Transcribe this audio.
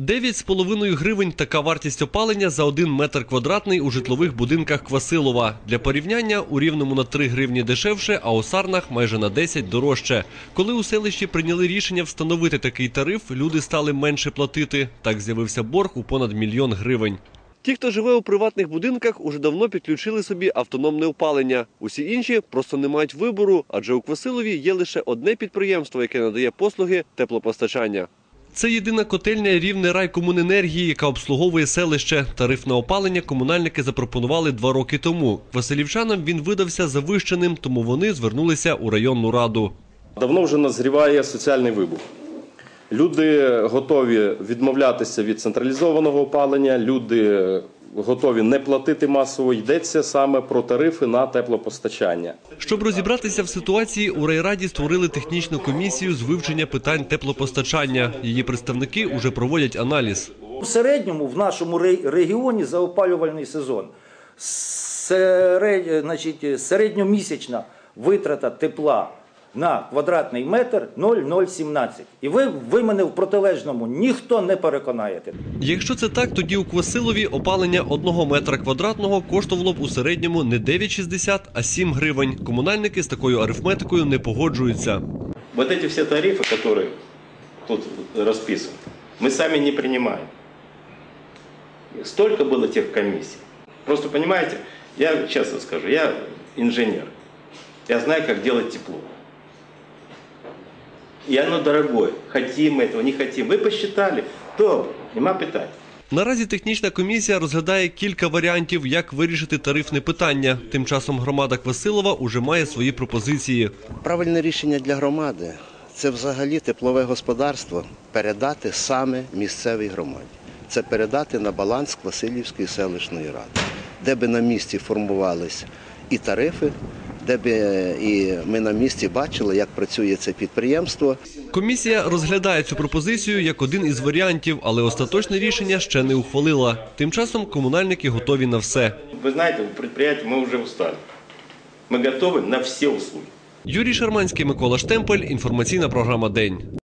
9,5 гривень така вартість опалення за один метр квадратний у житлових будинках Квасилова. Для порівняння у Рівному на 3 гривні дешевше, а у Сарнах майже на 10 дорожче. Коли у селищі прийняли рішення встановити такий тариф, люди стали менше платити. Так з'явився борг у понад мільйон гривень. Ті, хто живе у приватних будинках, уже давно підключили собі автономне опалення. Усі інші просто не мають вибору, адже у Квасилові є лише одне підприємство, яке надає послуги теплопостачання. Це єдина котельня рівне райкомуненергії, яка обслуговує селище. Тариф на опалення комунальники запропонували два роки тому. Василівчанам він видався завищеним, тому вони звернулися у районну раду. Давно вже назріває соціальний вибух. Люди готові відмовлятися від централізованого опалення, люди готові не платити масово. Йдеться саме про тарифи на теплопостачання. Щоб розібратися в ситуації, у райраді створили технічну комісію з вивчення питань теплопостачання. Її представники уже проводять аналіз. В середньому в нашому ре- регіоні за опалювальний сезон серед, середньомісячна витрата тепла на квадратний метр 0,017. І ви, ви мене в протилежному ніхто не переконаєте. Якщо це так, тоді у Квасилові опалення одного метра квадратного коштувало б у середньому не 9,60, а 7 гривень. Комунальники з такою арифметикою не погоджуються. Вот эти все тарифы, которые тут расписаны, мы сами не принимаем. Столько было тех комиссий. Просто понимаете, я честно скажу, я инженер. Я знаю, как делать тепло. И оно дорогое. Хотим мы этого, не хотим. Вы посчитали, то нема питань. Наразі технічна комісія розглядає кілька варіантів, як вирішити тарифне питання. Тим часом громада Квасилова уже має свої пропозиції. Правильне рішення для громади це взагалі теплове господарство передати саме місцевій громаді. Це передати на баланс Квасилівської селищної ради, де би на місці формувались і тарифи, де би е, і ми на місці бачили, як працює це підприємство. Комісія розглядає цю пропозицію як один із варіантів, але остаточне рішення ще не ухвалила. Тим часом комунальники готові на все. Вы знаете, у предприятия мы уже устали. Мы готовы на все услуги. Юрій Шарманський, Микола Штемпель. Інформаційна програма День.